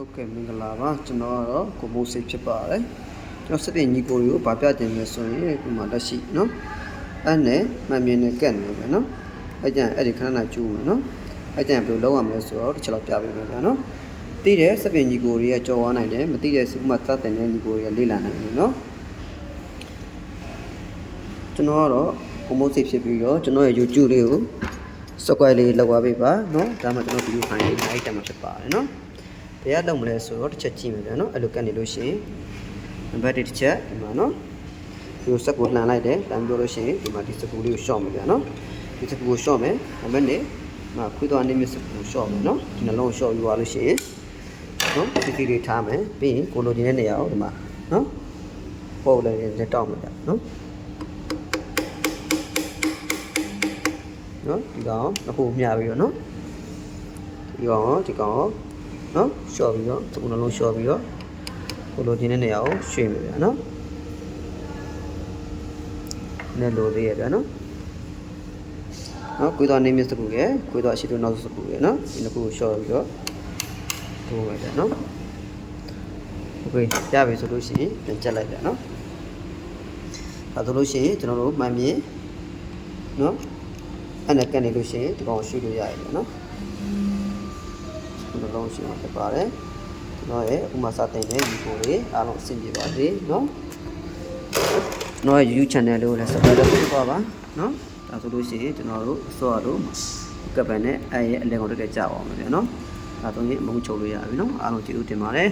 ဟုတ်ကဲ့မင်္ဂလာပါကျွန်တော်ကတော့ကိုမိုးစိတ်ဖြစ်ပါတယ်ကျွန်တော်စတင်ညီကိုတွေကိုဗာပြတင်မယ်ဆိုရင်ဒီမှာလက်ရှိเนาะအဲ့နဲ့မှန်မြင်နဲ့ကက်နေပဲเนาะအဲ့ကြံအဲ့ဒီခဏခဏကျူးမယ်เนาะအဲ့ကြံဘယ်လိုလုပ်ရမလဲဆိုတော့တစ်ချက်လောက်ပြပေးမယ်ဗျာเนาะသိတယ်စပင်ညီကိုတွေကကြော်သွားနိုင်တယ်မသိတဲ့စဥမသတ်တင်တဲ့ညီကိုတွေကလေ့လာနိုင်တယ်เนาะကျွန်တော်ကတော့ကိုမိုးစိတ်ဖြစ်ပြီးတော့ကျွန်တော်ရဲ့ YouTube လေးကို subscribe လေးလောက်ပါပေးပါเนาะဒါမှကျွန်တော်ဗီဒီယိုဖိုင်လေးအဲ့တက်မှာဖြစ်ပါတယ်เนาะ ဘယ်ရတော့မလဲဆိုတော့တစ်ချက်ကြည့်မယ်ဗျာနော်အဲ့လိုကတ်နေလို့ရှိရင်နံပါတ်1တစ်ချက်ဒီမှာနော်ဒီစက်ကိုလှန်လိုက်တယ်လှန်ပြောလို့ရှိရင်ဒီမှာဒီစကူလေးကိုရှော့မယ်ဗျာနော်ဒီစကူကိုရှော့မယ်နံပါတ်2မှာခွေးသွားနေမြစကူကိုရှော့မယ်နော်ဒီနှလုံးကိုရှော့ယူသွားလို့ရှိရင်နော်ဒီတီလေးထားမယ်ပြီးရင်ကိုလိုချင်တဲ့နေရာကိုဒီမှာနော်ပို့လိုက်ရင်လက်တောက်မယ်ဗျာနော်နော်ဒီကောင်အခုမြပြီးတော့နော်ဒီကောင်ဒီကောင် နော်ရှော့ပြီးတော့သုံးနှလုံးရှော့ပြီးတော့ကိုလိုချင်တဲ့နေရာကိုရွှေ့မယ်ဗျာနော်နဲ့လိုသေးရဗျာနော်နော်ကိုယ်တော်နေမြစကူရယ်ကိုယ်တော်အရှိတို့နောက်စကူရယ်နော်ဒီနှစ်ခုကိုရှော့ပြီးတော့ထိုးမယ်ဗျာနော်โอเคရပြီဆိုလို့ရှိရင်ပြန်ချက်လိုက်ဗျာနော်ဒါဆိုလို့ရှိရင်ကျွန်တော်တို့မှန်မြင်နော်အဲ့နဲ့ကန်နေလို့ရှိရင်ဒီကောင်ကိုရွှေ့လို့ရရဗျာနော် နှလုံးရှိမှာဖြစ်ပါတယ်ကျွန်တော်ရဲ့ဥမာစတင်တဲ့ video တွေအားလုံးအဆင်ပြေပါစေနော်ကျွန်တော်ရဲ့ YouTube channel လေးကိုလည်း subscribe လုပ်ပါပါနော်ဒါဆိုလို့ရှိရင်ကျွန်တော်တို့အစောအတို့ကပ်ပန်နဲ့အဲရဲ့အလဲကောင်တက်ကြအောင်ပါမယ်နော်ဒါတော့ဒီအမုန်းချုပ်လို့ရပြီနော်အားလုံးကျေးဇူးတင်ပါတယ်